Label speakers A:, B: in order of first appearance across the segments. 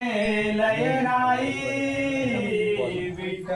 A: லயனாய் விட்ட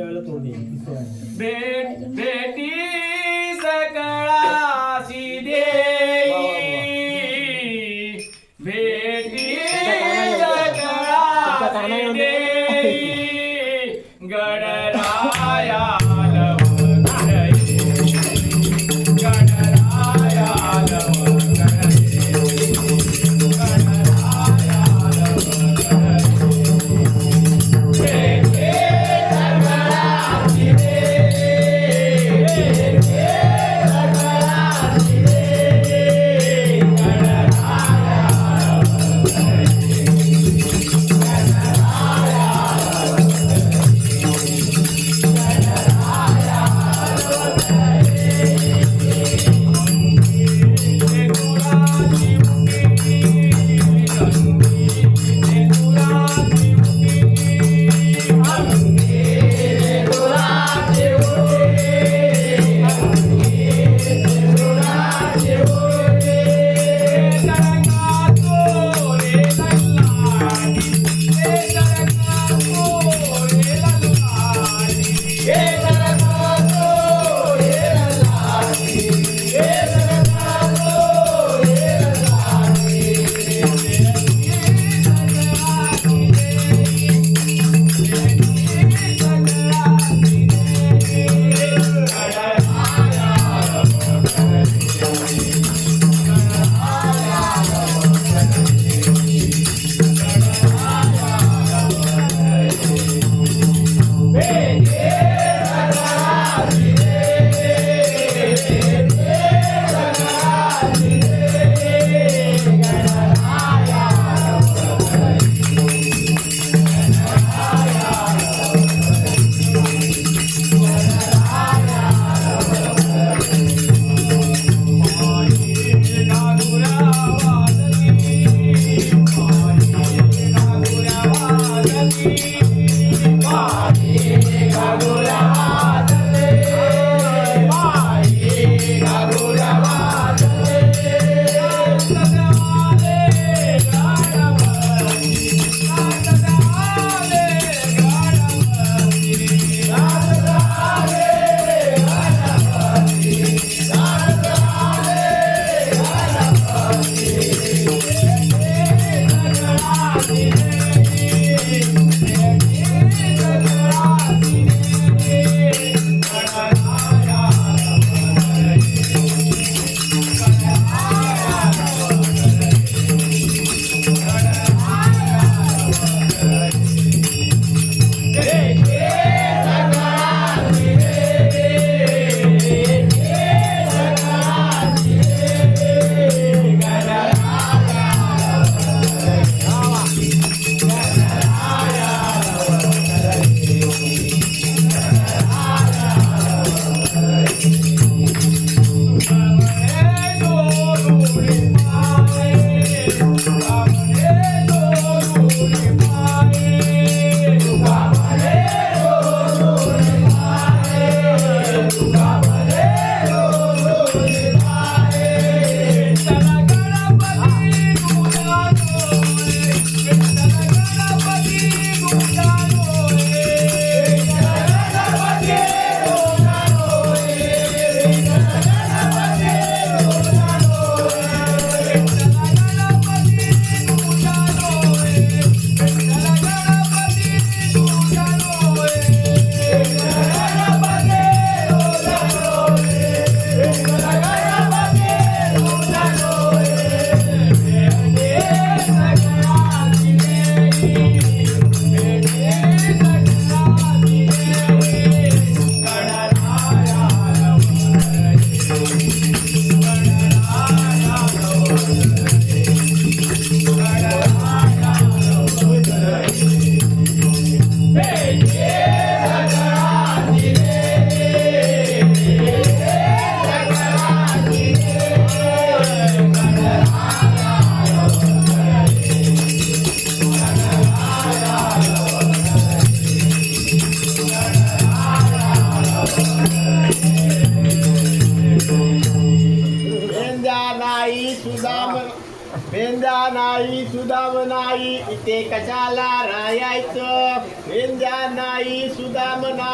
A: आता ते म्हणा तिसऱ्या वेळेला तोंड येईल.
B: भेट भेटी सकळाशी देई भेटी सकळाशी देई गणराया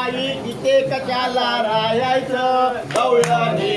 C: सुदाम नाही इथे कशाला राहायचं? गवळणी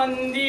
B: ಮಂದಿ